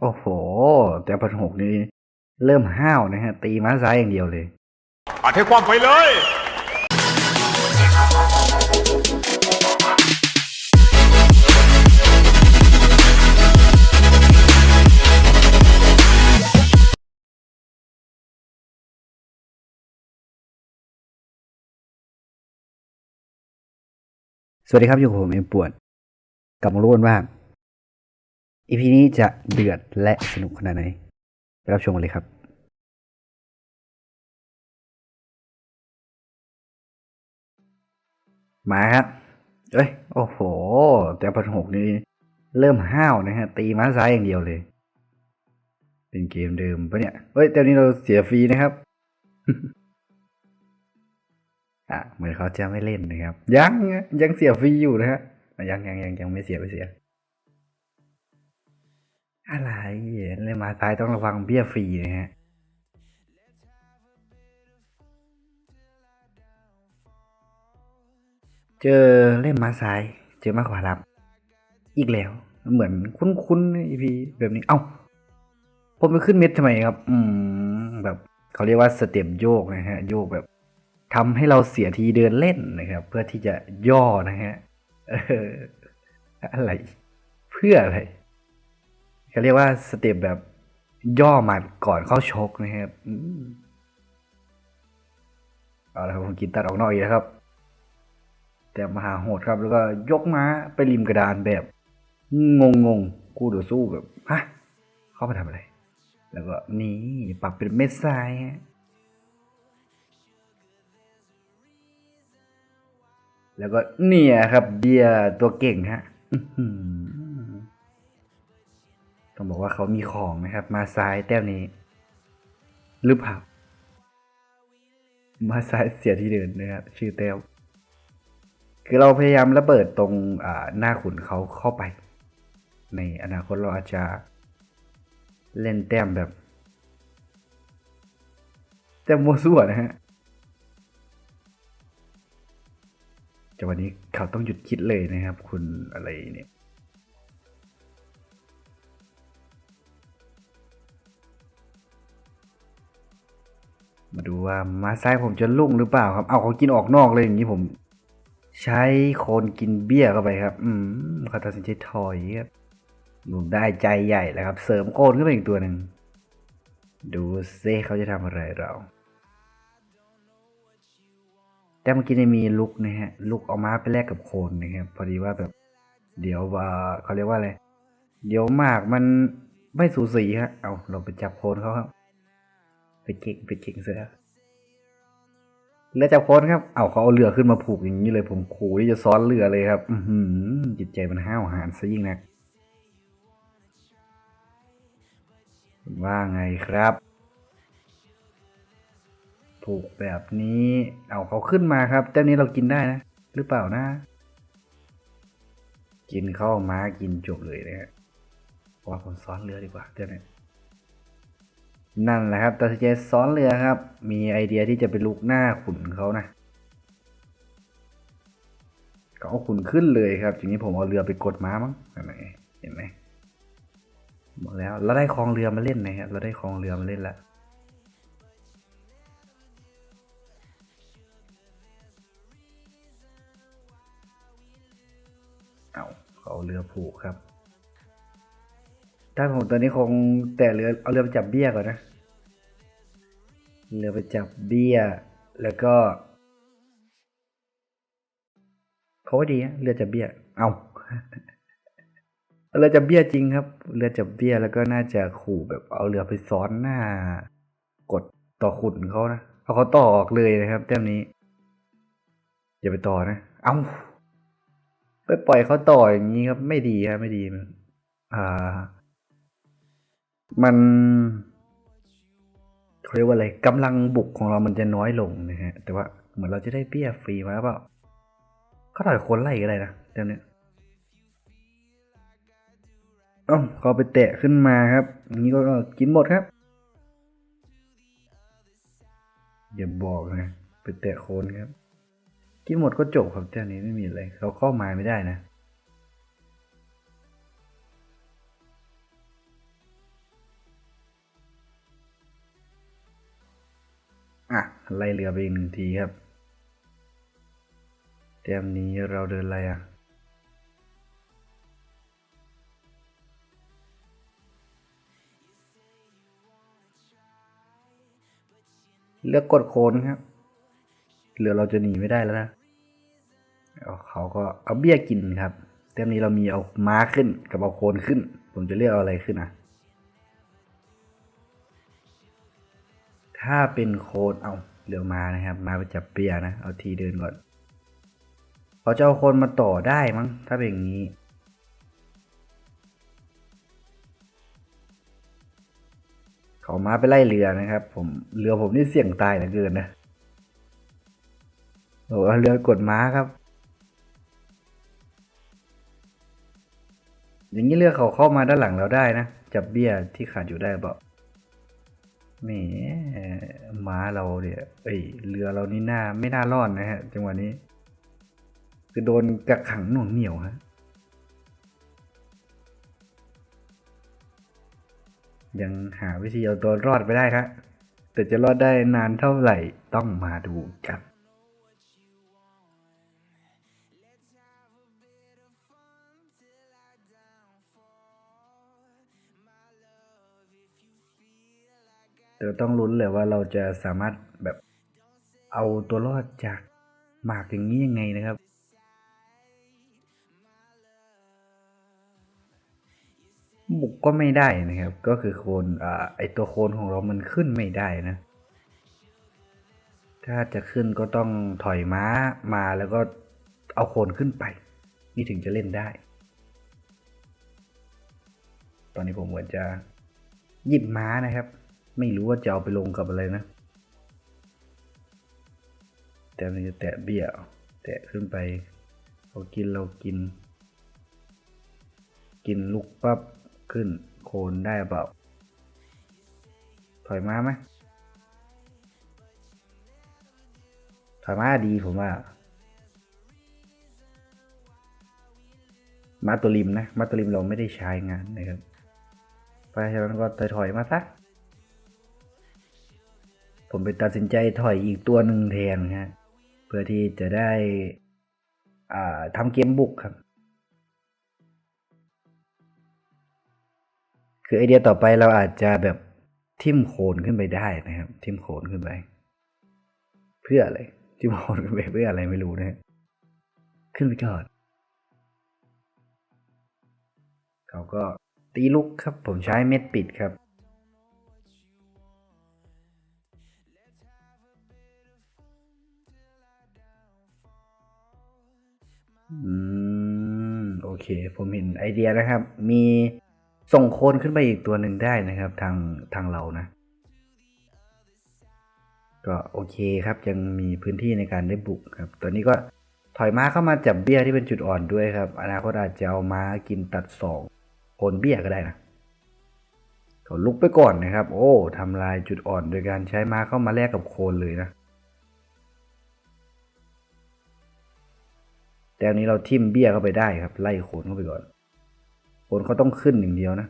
โอ้โห แต่พันหกนี่เริ่มห้าวนะฮะ ตีม้าซ้ายอย่างเดียวเลยปัดให้ความไปเลย สวัสดีครับอยู่กับผมเอ็มป่วนกลับมารู้กันว่า อีพีนี้จะเดือดและสนุกขนาดไหนไปรับชมกันเลยครับ มาครับเอ้ย โอ้โห แต่พันหกนี่เริ่มห้าวนะฮะ ตีม้าซ้ายอย่างเดียวเลย เป็นเกมเดิมปะเนี่ย เฮ้ยแต่นี้เราเสียฟรีนะครับ อะ เหมือนเขาจะไม่เล่นนะครับ ยังยังเสียฟรีอยู่นะฮะอะยังยังยังยังไม่เสียไม่เสีย อะไรเล่นมาซ้ายต้องระวังเบี้ยฟรีนะฮะเจอเล่นมาซ้าย เจอมาขวารับ อีกแล้ว เหมือนคุ้นๆอีพีแบบนี้ เอ้า ผมไปขึ้นเม็ดทำไมครับ อืม แบบเขาเรียกว่าสเต็ปโยกนะฮะ โยกแบบทำให้เราเสียทีเดินเล่นนะครับ เพื่อที่จะย่อนะฮะอะไร เพื่ออะไร เขาเรียกว่าสเต็ปแบบย่อหมัดก่อนเข้าชกนะครับเอาละครับผมกินตัดออกนอกอีกแล้วครับ แต่มหาโหดครับ แล้วก็ยกม้าไปริมกระดานแบบ งงงๆกูเดี๋ยวสู้แบบฮะเข้ามาทำอะไร แล้วก็นี่ปรับเป็นเม็ดทรายฮะแล้วก็เนี่ยครับเบียร์ตัวเก่งฮะ บอกว่าเขามีของนะครับ มาซ้ายแต้มนี้ หรือเปล่ามาซ้ายเสียที่เดินนะครับชื่อแต้วคือเราพยายามระเบิดตรงหน้าขุนเขาเข้าไป ในอนาคตเราอาจจะเล่นแต้มแบบแต้มโมัวซั่วนะฮะแต่วันนี้เขาต้องหยุดคิดเลยนะครับ คุณอะไรเนี่ย มาดูว่ามาซ้ายผมจะลุ่งหรือเปล่าครับ เอาเขากินออกนอกเลยอย่างนี้ผม ใช้โคนกินเบี้ยเข้าไปครับ อืมเขาตัดสินใจถอยครับหนุ่มได้ใจใหญ่แล้วครับ เสริมโคนขึ้นไปอีกตัวหนึ่ง ดูเซ่เขาจะทำอะไรเรา แต่เมื่อกี้เนี่ยมีลุกนะฮะ ลุกเอาม้าไปแลกกับโคนนะครับ พอดีว่าแบบ เดี๋ยวว่าเขาเรียกว่าอะไร เดี๋ยวหมากมันไม่สูสีฮะ เอาเราไปจับโคนเขาครับ ไปเก่งไปเก่งเสียเรือจับโคนครับ เอาเขาเอาเรือขึ้นมาผูกอย่างนี้เลย ผมขู่ที่จะซ้อนเรือเลยครับ อือหือจิตใจมันห้าวหาญซะยิ่งนะว่าไงครับ ผูกแบบนี้ เอาเขาขึ้นมาครับแต้มนี้เรากินได้นะ หรือเปล่านะ กินข้าวม้ากินจบเลยนะฮะว่าผมซ้อนเรือดีกว่าเดี๋ยวนี้ นั่นแหละครับตัดสินใจซ้อนเรือครับ มีไอเดียที่จะไปลุกหน้าขุนเขานะก็เอาขุนขึ้นเลยครับทีนี้ผมเอาเรือไปกดม้ามั้งเห็นไหมเห็นไหมบอกแล้วเราได้คลองเรือมาเล่นนะครับเราได้คลองเรือมาเล่นแล้วเอาเขาเอาเรือผูกครับ ถ้าผมตอนนี้คงแต่เรือเอาเรือไปจับเบี้ยก่อนนะ เรือไปจับเบี้ย แล้วก็เขาว่าดีนะเรือจับเบี้ย เอาเรือจับเบี้ยจริงครับ เรือจับเบี้ยแล้วก็น่าจะขู่แบบเอาเรือไปซ้อนหน้า กดต่อขุนเขานะเอาเขาต่อออกเลยนะครับแต้มนี้ อย่าไปต่อนะ เอาไปปล่อยเขาต่ออย่างนี้ครับ ไม่ดีครับไม่ดีอ่า มันเขาเรียกว่าอะไรกำลังบุกของเรามันจะน้อยลงนะฮะ แต่ว่าเหมือนเราจะได้เบี้ยฟรีมาเปล่าเขาถอยคนไล่ก็ได้นะเดี๋ยวนี้อ้าเขาไปแตะขึ้นมาครับอย่างนี้ก็กินหมดครับ อย่าบอกนะไปแตะโคนครับ กินหมดก็จบครับเจ้านี้ไม่มีอะไรเขาเข้ามาไม่ได้นะ อะไล่เรือไปอีกหนึ่งทีครับแต้มนี้เราเดินอะไรอะเลือกกดโคนครับเรือเราจะหนีไม่ได้แล้วนะเเขาก็เอาเบี้ยกินครับ เต็มนี้เรามีเอาม้าขึ้นกับเอาโคนขึ้น ผมจะเลือกเอาอะไรขึ้นอะ ถ้าเป็นโคนเอาเรือมานะครับ มาไปจับเบี้ยนะ เอาทีเดินก่อนเขาจะเอาคนมาต่อได้มั้ง ถ้าเป็นอย่างนี้ เขามาไปไล่เรือนะครับ ผมเรือผมนี่เสี่ยงตายเหลือเกินนะโอ้เรือกดม้าครับ อย่างนี้เรือเขาเข้ามาด้านหลังเราได้นะ จับเบี้ยที่ขาดอยู่ได้เปล่า แหมม้าเราเนี่ยเอ้ยเรือเรานี่น่าไม่น่ารอดนะฮะ จังหวะนี้ คือโดนกักขังหน่วงเหนียวฮะยังหาวิธีเอาตัวรอดไปได้ครับแต่จะรอดได้นานเท่าไหร่ต้องมาดูกัน แต่ต้องลุ้นเลยว่าเราจะสามารถแบบเอาตัวรอดจากหมากอย่างนี้ยังไงนะครับ บุกก็ไม่ได้นะครับ ก็คือโคนอ่าไอตัวโคนของเรามันขึ้นไม่ได้นะ ถ้าจะขึ้นก็ต้องถอยม้ามาแล้วก็เอาโคนขึ้นไป นี่ถึงจะเล่นได้ ตอนนี้ผมเหมือนจะหยิบม้านะครับ ไม่รู้ว่าจะเอาไปลงกับอะไรนะ แต่มันจะแตะเบี้ยแตะขึ้นไปเรากินเรากิน กินลูกปั๊บขึ้นโคนได้เปล่า ถอยมาไหมถอยมาดีผมว่า มาตัวริมนะ มาตัวริมเราไม่ได้ใช้งานนะครับ เพราะฉะนั้นก็ถอยๆมาซะ ผมไปตัดสินใจถอยอีกตัวหนึ่งแทนฮะเพื่อที่จะได้ทำเกมบุกครับ คือไอเดียต่อไปเราอาจจะแบบทิมโคนขึ้นไปได้นะครับ ทิมโคนขึ้นไป เพื่ออะไรทิมโคนขึ้นไปเพื่ออะไรไม่รู้นะฮะขึ้นไปก่อนเขาก็ตีลุกครับ ผมใช้เม็ดปิดครับ เค ผมเห็นไอเดียนะครับ มีส่งโคนขึ้นไปอีกตัวหนึ่งได้นะครับ ทางทางเรานะ ก็โอเคครับยังมีพื้นที่ในการได้บุกครับ ตอนนี้ก็ถอยม้าเข้ามาจับเบี้ยที่เป็นจุดอ่อนด้วยครับ อนาคตอาจจะเอาม้ากินตัดสองโคนเบี้ยก็ได้นะเขาลุกไปก่อนนะครับ โอ้ทำลายจุดอ่อนโดยการใช้ม้าเข้ามาแลกกับโคนเลยนะ แต่อันนี้เราทิ่มเบี้ยเข้าไปได้ครับ ไล่โคนเข้าไปก่อนโคนเขาต้องขึ้นอย่างเดียวนะ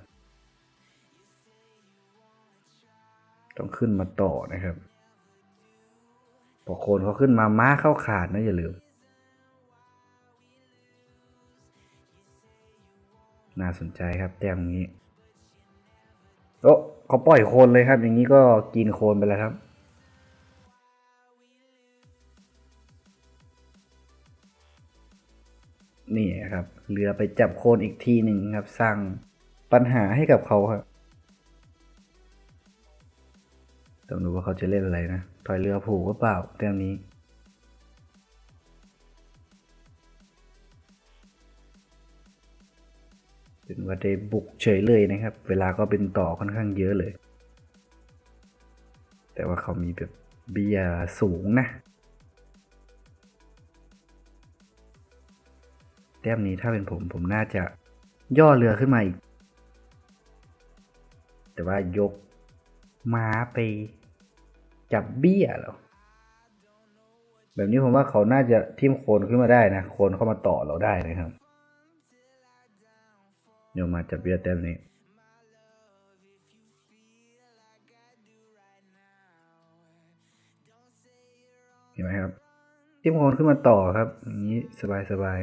ต้องขึ้นมาต่อนะครับพอโคนเขาขึ้นมาม้าเข้าขาดนะอย่าลืม น่าสนใจครับแต้มนี้โอ้เขาปล่อยโคนเลยครับ อย่างนี้ก็กินโคนไปแล้วครับ นี่ครับเรือไปจับโคนอีกทีหนึ่งครับสร้างปัญหาให้กับเขาครับต้องดูว่าเขาจะเล่นอะไรนะถอยเรือผูกหรือเปล่าแต้มนี้เป็นว่าได้บุกเฉยเลยนะครับ เวลาก็เป็นต่อค่อนข้างเยอะเลย แต่ว่าเขามีแบบเบียร์สูงนะ แต้มนี้ถ้าเป็นผมผมน่าจะย่อเรือขึ้นมาอีก แต่ว่ายกม้าไปจับเบี้ยเหรอแบบนี้ผมว่าเขาน่าจะทิ่มโคนขึ้นมาได้นะ โคนเข้ามาต่อเราได้นะครับเดี๋ยมาจับเบี้ยแต้มนี้เห็นไหมครับทีมโคนขึ้นมาต่อครับอย่างนี้สบายสบาย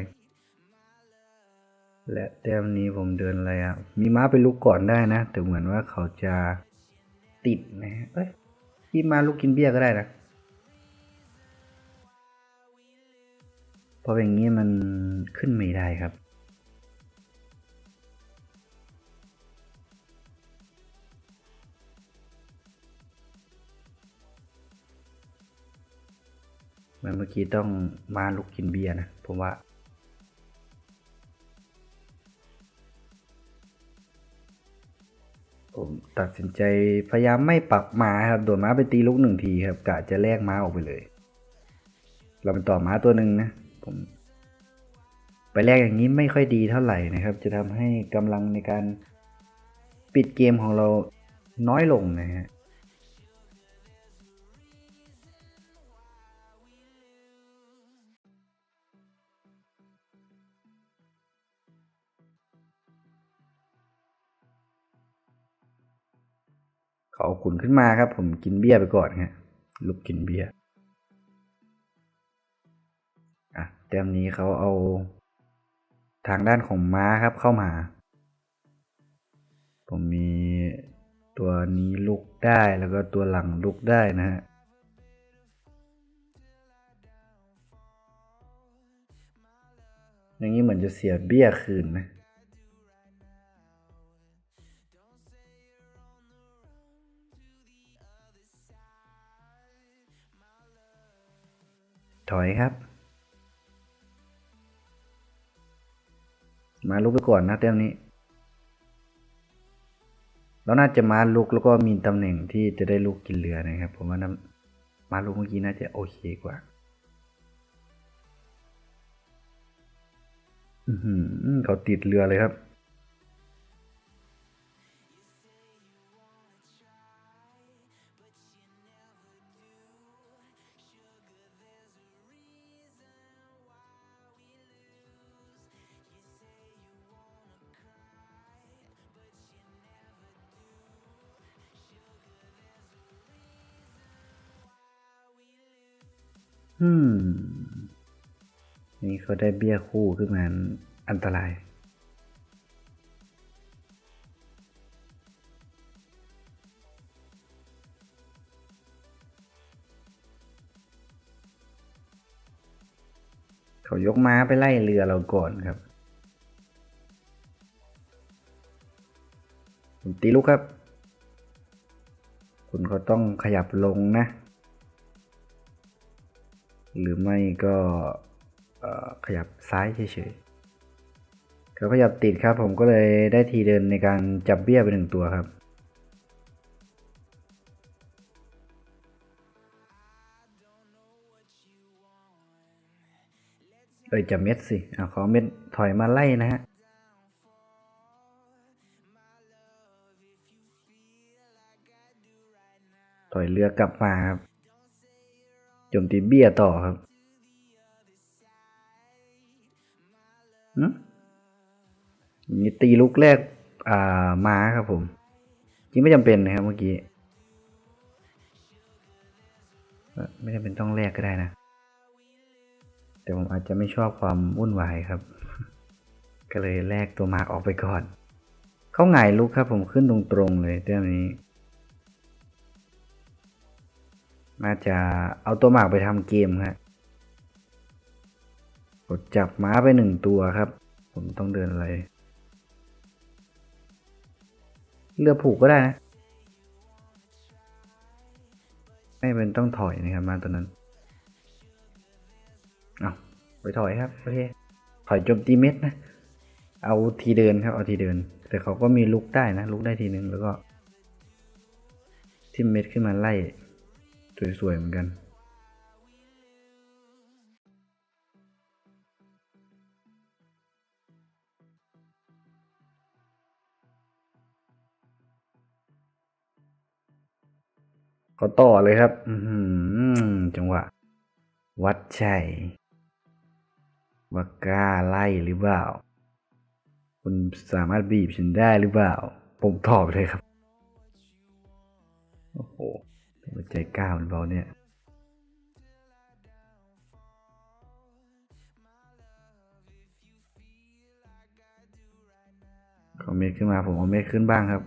และแต้มนี้ผมเดินอะไรอะ มีม้าไปลุกก่อนได้นะ แต่เหมือนว่าเขาจะติดนะเอ้ยพี่ม้าลุกกินเบี้ยก็ได้นะเพราะอย่างนี้มันขึ้นไม่ได้ครับ มันเมื่อกี้ต้องมาลุกกินเบียร์นะผมว่า ผมตัดสินใจพยายามไม่ปักม้าครับโดนม้าไปตีลูกหนึ่งทีครับกะจะแลกม้าออกไปเลย เราเป็นต่อม้าตัวหนึ่งนะผมไปแลกอย่างนี้ไม่ค่อยดีเท่าไหร่นะครับ จะทำให้กำลังในการปิดเกมของเราน้อยลงนะฮะ เขาเอาขุนขึ้นมาครับ ผมกินเบียร์ไปก่อนฮะลุกกินเบียร์อะแต้มนี้เขาเอา ทางด้านของม้าครับเข้ามา ผมมีตัวนี้ลุกได้แล้วก็ตัวหลังลุกได้นะฮะอย่างนี้เหมือนจะเสียเบี้ยคืนนะ ถอยครับ มาลุกไปก่อนนะเต้มนี้ เราน่าจะมาลุกแล้วก็มีตำแหน่งที่จะได้ลุกกินเรือนะครับ ผมว่ามาลุกเมื่อกี้น่าจะโอเคกว่าอืเขาติดเรือเลยครับ อืม นี่เขาได้เบี้ยคู่ขึ้นมาอันตราย เขายกม้าไปไล่เรือเราก่อนครับผมตีลูกครับ คุณก็ต้องขยับลงนะ หรือไม่ก็ขยับซ้ายเฉยๆเขาขยับติดครับ ผมก็เลยได้ทีเดินในการจับเบี้ยไปหนึ่งตัวครับ เอ้ยจับเม็ดสิเอาขอเม็ดถอยมาไล่นะฮะถอยเรือกลับมาครับ โจมตีเบี้ยต่อครับหึมีตีลุกแรก อ่าม้าครับผม จริงไม่จำเป็นนะครับเมื่อกี้เอ่ไม่จำเป็นต้องแลกก็ได้นะ แต่ผมอาจจะไม่ชอบความวุ่นวายครับ ก็เลยแลกตัวหมากออกไปก่อน เข้าหงายลุกครับผมขึ้นตรงๆเลยเรื่องนี้ น่าจะเอาตัวหมากไปทำเกมครับกดจับม้าไปหนึ่งตัวครับ ผมต้องเดินอะไรเรือผูกก็ได้นะ ไม่เป็นต้องถอยนะครับมาตัวนั้น เอาไปถอยครับโอเคถอยโจมตีเม็ดนะ เอาทีเดินครับ เอาทีเดิน แต่เขาก็มีลุกได้นะ ลุกได้ทีนึงแล้วก็ทิมเม็ดขึ้นมาไล่ สวยๆเหมือนกันขาต่อเลยครับ อืจังหวะ วัดใจว่ากล้าไล่หรือเปล่า คุณสามารถบีบฉันได้หรือเปล่า ผมตอบเลยครับ โอ้โห หัวใจก้าวหรือลาเนี่ยขอเมฆขึ้นมาผมเอาเมฆขึ้นบ้างครับ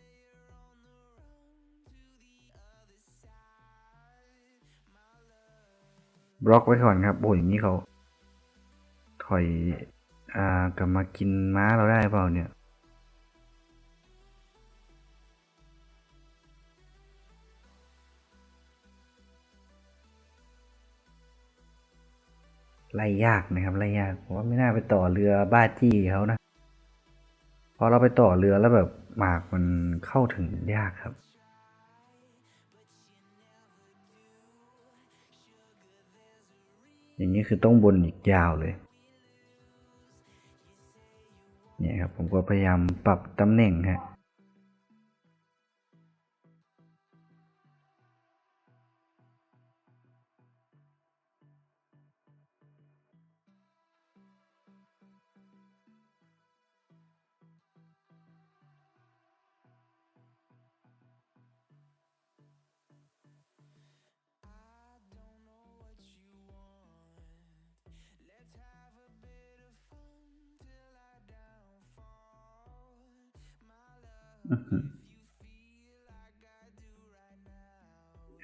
บล็อกไว้ก่อนครับโอ้ยอย่างนี้เขาถอย อ่ากลับมากินม้าเราได้เปล่าเนี่ย ไล่ยากนะครับไล่ยากผมว่าไม่น่าไปต่อเรือบ้าจี้เขานะพอเราไปต่อเรือแล้วแบบหมากมันเข้าถึงยากครับ อย่างนี้คือต้องบนอีกยาวเลยเนี่ยครับผมก็พยายามปรับตำแหน่งฮะ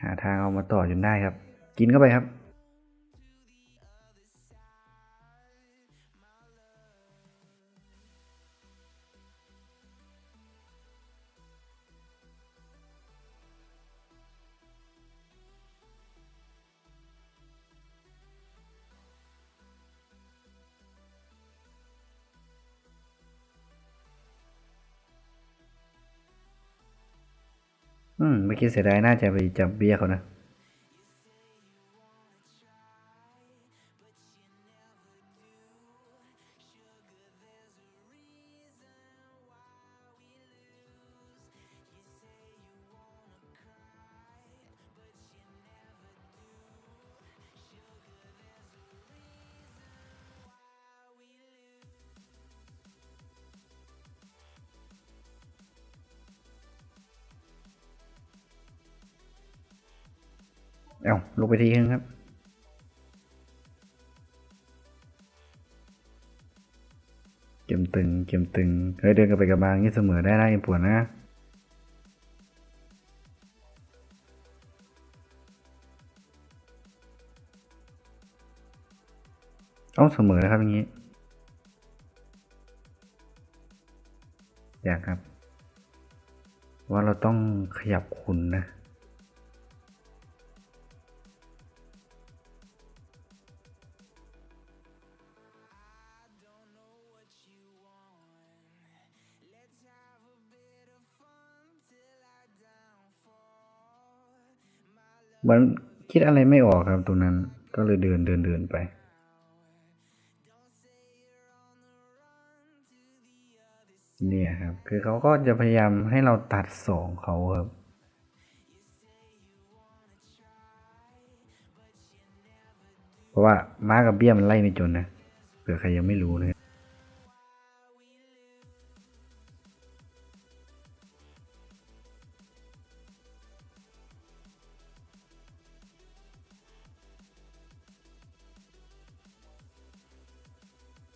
หาทางเอามาต่อจนได้ครับ กินเข้าไปครับ อืม เมื่อกี้เสียดายน่าจะไปจับเบี้ยเขานะ เอาลงไปทีนึงครับเกมตึงเกมตึง เฮ้ยเดินกันไปกับมาอย่างนี้เสมอได้นะยังปวดนะต้องเสมอนะครับอย่างนี้ อยากครับ ว่าเราต้องขยับคุณนะ มือนคิดอะไรไม่ออกครับตรงนั้น ก็เลยเดินเดินเดินไป เนี่ยครับ คือเขาก็จะพยายามให้เราตัดสองเขาครับเพราะว่าม้ากับเบี้ยมันไล่ไม่จนนะเผื่อใครยังไม่รู้นะ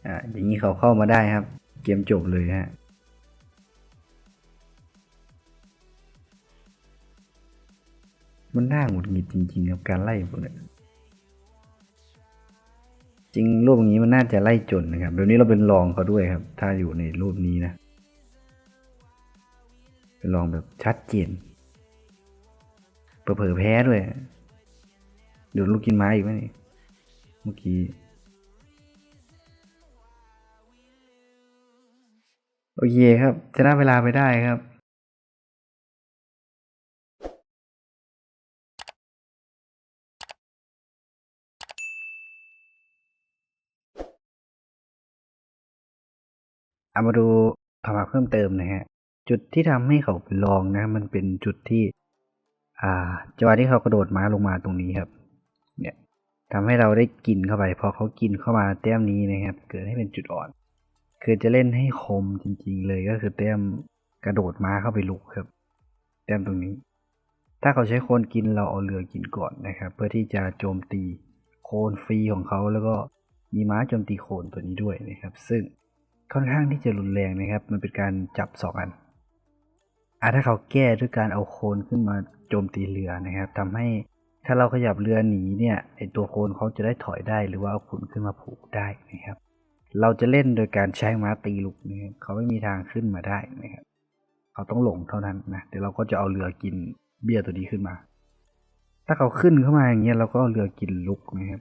อ่าอย่างนี้เขาเข้ามาได้ครับ เกมจบเลยฮะมันน่าหงุดหงิดจริงๆกับการไล่พวกนี้จริงรูปนี้มันน่าจะไล่จนนะครับเดี๋ยวนี้เราเป็นรองเขาด้วยครับ ถ้าอยู่ในรูปนี้นะเป็นรองแบบชัดเจนเผลอแพ้ด้วยเดี๋ยวลูกกินไม้อีกไหมนี่เมื่อกี้ เคครับชนะเวลาไปได้ครับเอามาดูภาวะเพิ่มเติมนะฮะ จุดที่ทำให้เขาเป็นรองนะ มันเป็นจุดที่ อ่าจังหวะที่เขากระโดดม้าลงมาตรงนี้ครับ เนี่ยทำให้เราได้กินเข้าไป พอเขากินเข้ามาแต้มนี้นะครับ เกิดให้เป็นจุดอ่อน คือจะเล่นให้คมจริงๆเลยก็คือแต้มกระโดดม้าเข้าไปลุกครับ แต้มตรงนี้ ถ้าเขาใช้โคนกินเราเอาเรือกินก่อนนะครับ เพื่อที่จะโจมตีโคนฟรีของเขาแล้วก็มีม้าโจมตีโคนตัวนี้ด้วยนะครับ ซึ่งค่อนข้างที่จะรุนแรงนะครับ มันเป็นการจับสองอันอะถ้าเขาแก้ด้วยการเอาโคนขึ้นมาโจมตีเรือนะครับทำให้ถ้าเราขยับเรือหนีเนี่ยไอตัวโคนเขาจะได้ถอยได้หรือว่าเอาขุนขึ้นมาผูกได้นะครับ เราจะเล่นโดยการใช้ม้าตีลูกนะครับเขาไม่มีทางขึ้นมาได้นะครับเขาต้องหลงเท่านั้นนะเดี๋ยวเราก็จะเอาเรือกินเบี้ยตัวนี้ขึ้นมา ถ้าเขาขึ้นเข้ามาอย่างเงี้ยเราก็เอาเรือกินลุกนะครับ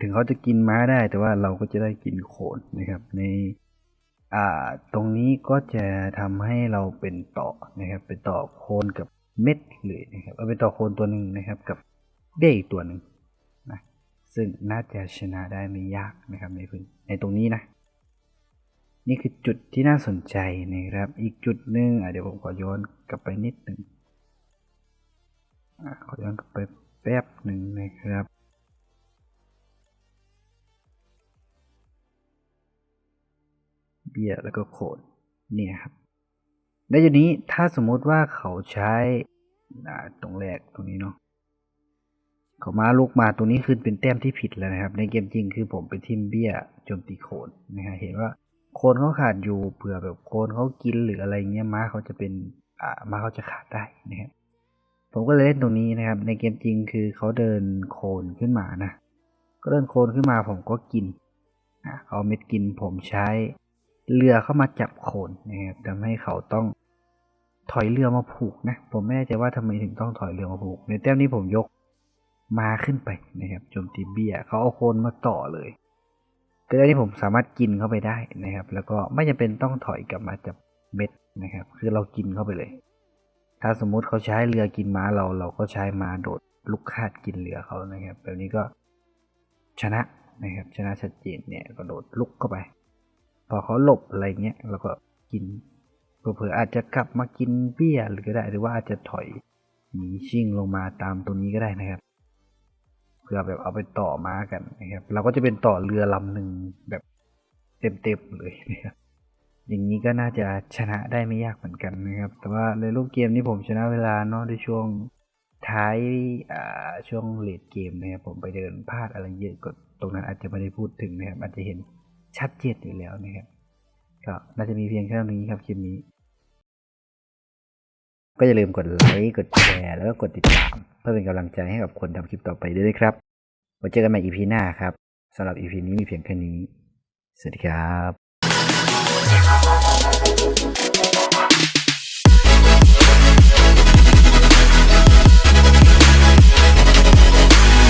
ถึงเขาจะกินม้าได้แต่ว่าเราก็จะได้กินโขนนะครับ ในอ่าตรงนี้ก็จะทำให้เราเป็นต่อนะครับ เป็นต่อโคนกับเม็ดเลยนะครับ เอาเป็นต่อโคนตัวหนึ่งนะครับ กับเบี้ยอีกตัวหนึ่ง ซึ่งน่าจะชนะได้ไม่ยากนะครับในพื้นในตรงนี้นะ นี่คือจุดที่น่าสนใจนะครับ อีกจุดหนึ่งเดี๋ยวผมขอย้อนกลับไปนิดหนึ่งอขอย้อนกลับไปแป๊บหนึ่งนะครับเบี้ยแล้วก็โคนเนี่ยครับในจุดนี้ถ้าสมมติว่าเขาใช้ตรงแรกตรงนี้เนาะ เขามาลูกมาตรงนี้คือเป็นแต้มที่ผิดแล้วนะครับ ในเกมจริงคือผมไปทิมเบี้ยโจมตีโคนนะฮะเห็นว่าโคนเขาขาดอยู่เผื่อแบบโคนเขากินหรืออะไรเงี้ยม้าเขาจะเป็นอ่าม้าเขาจะขาดได้นะครับผมก็เลยเล่นตรงนี้นะครับ ในเกมจริงคือเขาเดินโคนขึ้นมานะก็เดินโคนขึ้นมาผมก็กินเอาเม็ดกินผมใช้เรือเข้ามาจับโคนนะครับทำให้เขาต้องถอยเรือมาผูกนะ ผมไม่แน่ใจว่าทำไมถึงต้องถอยเรือมาผูก ในแต้มนี้ผมยก มาขึ้นไปนะครับโจมตีเบี้ยเขาเอาโคนมาต่อเลยก็ได้ที่ผมสามารถกินเข้าไปได้นะครับ แล้วก็ไม่จำเป็นต้องถอยกลับมาจับเม็ดนะครับ คือเรากินเข้าไปเลย ถ้าสมมุติเขาใช้เรือกินม้าเราเราก็ใช้ม้าโดดลุกคาดกินเรือเขานะครับ แบบนี้ก็ชนะนะครับ ชนะชัดเจนเนี่ยก็โดดลุกเข้าไป พอเขาหลบอะไรเงี้ยเราก็กินเผื่อๆอาจจะกลับมากินเบี้ยหรือก็ได้ หรือว่าอาจจะถอยหนีชิ่งลงมาตามตรงนี้ก็ได้นะครับ เพื่อแบบเอาไปต่อม้ากันนะครับ เราก็จะเป็นต่อเรือลำหนึ่งแบบเต็มๆเลยนะครับอย่างนี้ก็น่าจะชนะได้ไม่ยากเหมือนกันนะครับ แต่ว่าในรูปเกมนี้ผมชนะเวลาเนาะในช่วงท้ายอ่าช่วงเลดเกมนะครับผมไปเดินพลาดอะไรเยอะก็ตรงนั้นอาจจะไม่ได้พูดถึงนะครับ อาจจะเห็นชัดเจนอยู่แล้วนะครับก็น่าจะมีเพียงแค่นี้ครับคลิปนี้ ก็อย่าลืมกดไลค์กดแชร์แล้วก็กดติดตาม พื่อเป็นกำลังใจให้กับคนทำคลิปต่อไปด้วยนะครับไว้เจอกันใหม่ EP หน้าครับสำหรับ EP นี้มีเพียงแค่นี้ สวัสดีครับ